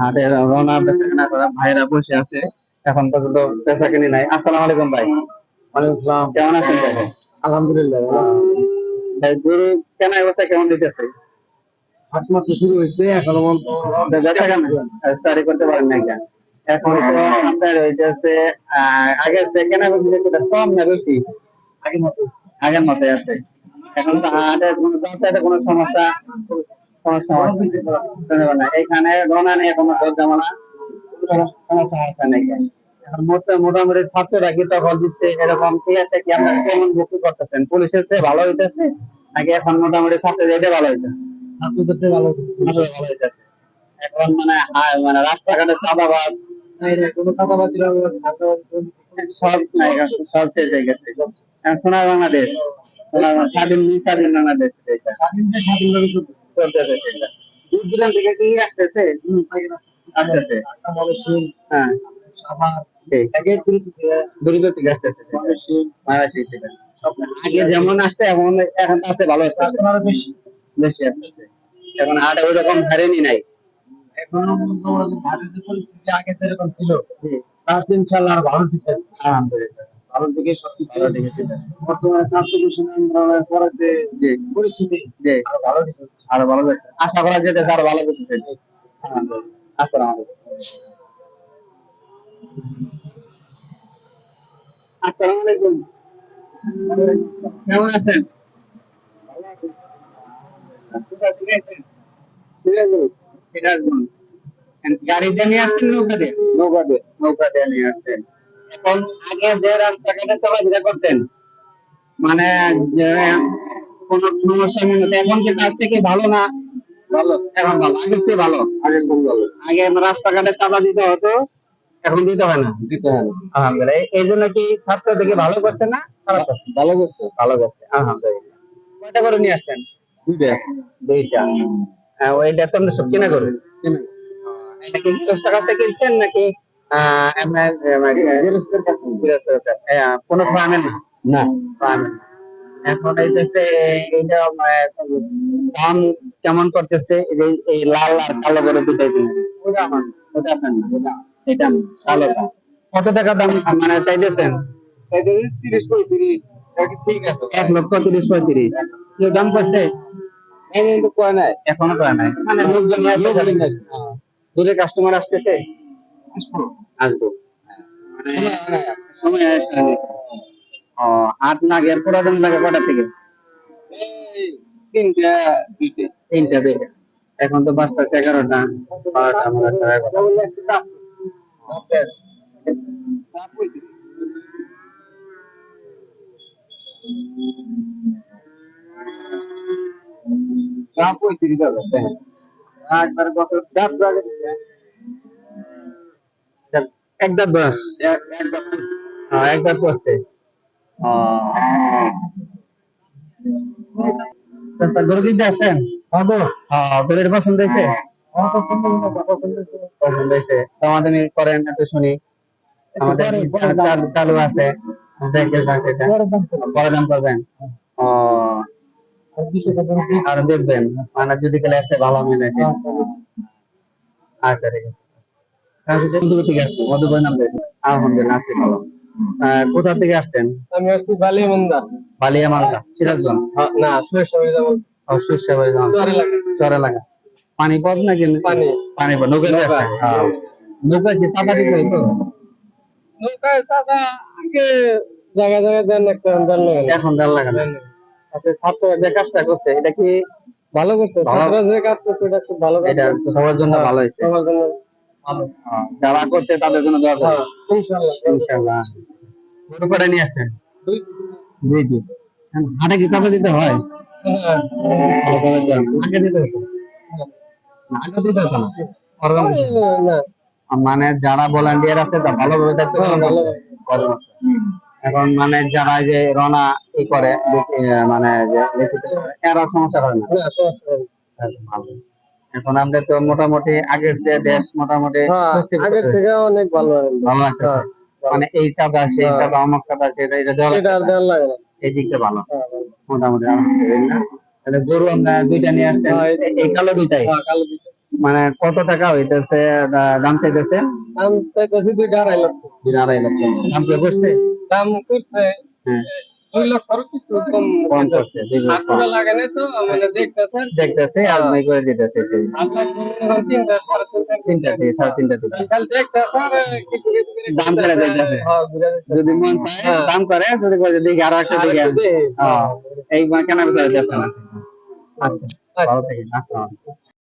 হাটে রওনা বেচা করা ভাইরা বসে আছে এখন পর্যন্ত কিনি নাই। আসসালামু আলাইকুম ভাই। ওয়ালাইকুম আসসালাম কেমন আছেন ভাই? আলহামদুলিল্লাহ ভাই গরু কেনা বেচা কেমন দিতেছে? হাট মাত্র শুরু হয়েছে এখনও সারি করতে পারেন না কেন? এখন তো আপনার হইতেছে আগের সে কেনা কম না বেশি? আগের মতো। আগের মতোই আছে। এখন তো হাটে কোনো কোনো সমস্যা? কোনো সমস্যা না এখানে রোনা নিয়ে কোনো জামানা কোনো সমস্যা নেই। এখন মোটামুটি ছাত্ররা কি তখন দিচ্ছে এরকম? ঠিক আছে কি আপনারা কেমন ভর্তি করতেছেন? পুলিশের চেয়ে ভালো হইতেছে? নাকি এখন মোটামুটি ছাত্রদের এটা ভালো হইতেছে? ছাত্রদের ভালো হচ্ছে। ভালো ভালো হইতেছে। এখন মানে মানে রাস্তাঘাটে চাঁদাবাজ। কোনো চাঁদাবাজি সব নাই, সব শেষ হয়ে গেছে। সোনার বাংলাদেশ। স্বাধীন স্বাধীন। স্বাধীন দেশ স্বাধীনভাবে চলতেছে। সেটা দূর দূরান্ত থেকে কি আসতেছে? আসতেছে। ময়মনসিংহ, হ্যাঁ। আগে যেমন আসতে এখন এখন আসতে ভালো আরও বেশি। বেশি আসতেছে এখন হাটে ওই রকম হারেনি নাই। এখন পর্যন্ত যে পরিস্থিতি আগে যেরকম ছিল, তার চেয়ে ইনশাআল্লাহ আরও ভালোর দিকে আলহামদুলিল্লাহ। ভালোর দিকে সবকিছু ভালো দিকে। বর্তমানে পরিস্থিতি। আরও ভালো আরও ভালো আশা করা যেতেছে আরও ভালো কিছু আসসালামু আসসালামু আলাইকুম। কেমন আছেন। গাড়িতে নিয়ে আসছেন নৌকা দিয়ে? নৌকা দিয়ে। নৌকা দিয়ে নিয়ে আসছেন। আগে যে রাস্তাঘাটে চলাফেরা করতেন মানে কোনো সমস্যা মনে হতো এখন কি তার থেকে ভালো না? ভালো। এখন ভালো আগের চেয়ে ভালো। আগের চেয়ে ভালো। আগে রাস্তাঘাটে চাঁদা দিতে হতো এখন দিতে হয় না। দিতে হয় না। আলহামদুলিল্লাহ এই- জন্য কি ছাত্র থেকে ভালো করছে না খারাপ করছে? ভালো করছে। ভালো করছে আলহামদুলিল্লাহ। কয়টা করে নিয়ে আসছেন? দুইটা। দুইটা। হ্যাঁ, ওইটা তো আমরা সব কিনা করে এটা কি গৃহস্থের কাছ থেকে কিনছেন নাকি থেকে। হ্যাঁ, কোনো ফার্মের না। না ফার্মের এখন এইটাছে এইটা দাম কেমন করতেছে? এই লাল আর কালো করে দুটাই দিলেন। ওটা আমার ওটা আপনার না ওটা। এটা আমার, কত টাকা দাম মানে চাইতেছেন? চাইতেছি তিরিশ পঁয়ত্রিশ ঠিক আছে? এক লক্ষ তিরিশ পঁয়ত্রিশ। দাম করছে? এখনও কয় নাই। মানে লোকজন দূরে কাস্টমার আসতেছে? আসব? আসব। মানে সময় ও আট লাগে আর পুরো দিন লাগে কটা থেকে? তিনটা দুইটা। তিনটা দুইটা। এখন তো বাজছে এগারোটা বারোটা আমরা সাড়ে পঁয়ত্রিশ হাজার একবার কত দাঁত লাগে একবার বয়স হ্যাঁ একবার করছে চাচা গরু কিনতে আসেন? হব হ্যাঁ। গরুর পছন্দ হয়েছে? পছন্দ হয়েছে দামাদামি করেন একটু শুনি। আমাদের চালু- আছে। বড় দাম করবেন। ও। আর দেখবেন। মানে যদি গেলে আসতে ভালো মিলে। আচ্ছা ঠিক আছে। মধুপুর থেকে আসছি মধুপুর নাম দিয়েছি আলহামদুলিল্লাহ আছি ভালো কোথা থেকে আসছেন আমি আসছি বালিয়ামন্দা। বালিয়ামন্দা সিরাজগঞ্জ না যেমন চর এলাকা চর এলাকা পানি। পথ নাকি পানি। পানি পথ নৌকা নৌকা। কি চাঁদা দিতে হইতো? নৌকায় চাঁদা আগে জায়গা জায়গায় দেন একটা না এখন দেড় লাখ তাতে ছাত্র যে কাজটা করছে এটা কি ভালো করছে। ছাত্ররা যে কাজ করছে এটা খুব ভালো কাজ সবার জন্য ভালো হয়েছে। সবার জন্য যারা করছে তাদের জন্য দোয়া করি হ্যাঁ, ইনশাআল্লাহ। ইনশাআল্লাহ। গরু কটা নিয়ে আসছেন? দুই দুই পিস। হাটে কি চাঁদা দিতে হয়? হ্যাঁ। আগে দিতে হতো? আগে দিতে হতো না? মানে যারা ভলান্টিয়ার আছে তা ভালোভাবে দেখতে হ্যাঁ। করে। এখন মানে যারা যে রনা ই করে মানে করে, এরা সমস্যা হয় না। এখন আমাদের তো মোটামুটি আগের চেয়ে দেশ মোটামুটি হ্যাঁ, আগের থেকে অনেক ভালো ভালো লাগতেছে। মানে এই চাঁদা সেই হ্যাঁ। চাঁদা অমুক চাঁদা সেটা এটা দেওয়া এটা। দেওয়ার লাগে এই দিকটা ভালো। হ্যাঁ। মোটামুটি তাহলে গরু আমরা দুইটা নিয়ে আসছেন। হ্যাঁ, এই- এই- এই কালো দুইটাই? হ্যাঁ। মানে কত টাকা হইতেছে দাম চাইতেছে? দাম চাইতেছি দুইটা আড়াই লক্ষ। দুই আড়াই লক্ষ। দাম কে করছে? দাম করছে হ্যাঁ। দুই লক্ষর কিছু কম কম করছে দুই লক্ষ হাতুড়া লাগে না তো মানে দেখতেছেন দেখতেছে আর নাই করে দিতেছে সেই আপনার তিনটা সাড়ে তিনটা তিনটা থেকে সাড়ে তিনটা থেকে খালি দেখতেছে আর কিছু কিছু করে দাম করে দেখতেছে। হ্যাঁ, ঘুরে দেখতেছে। যদি মন চায় হ্যাঁ। দাম করে যদি করে দেখি আরও একটা দেখি। হ্যাঁ এই কেনা বেচা না আচ্ছা আচ্ছা। ভালো থেকে আসসালাম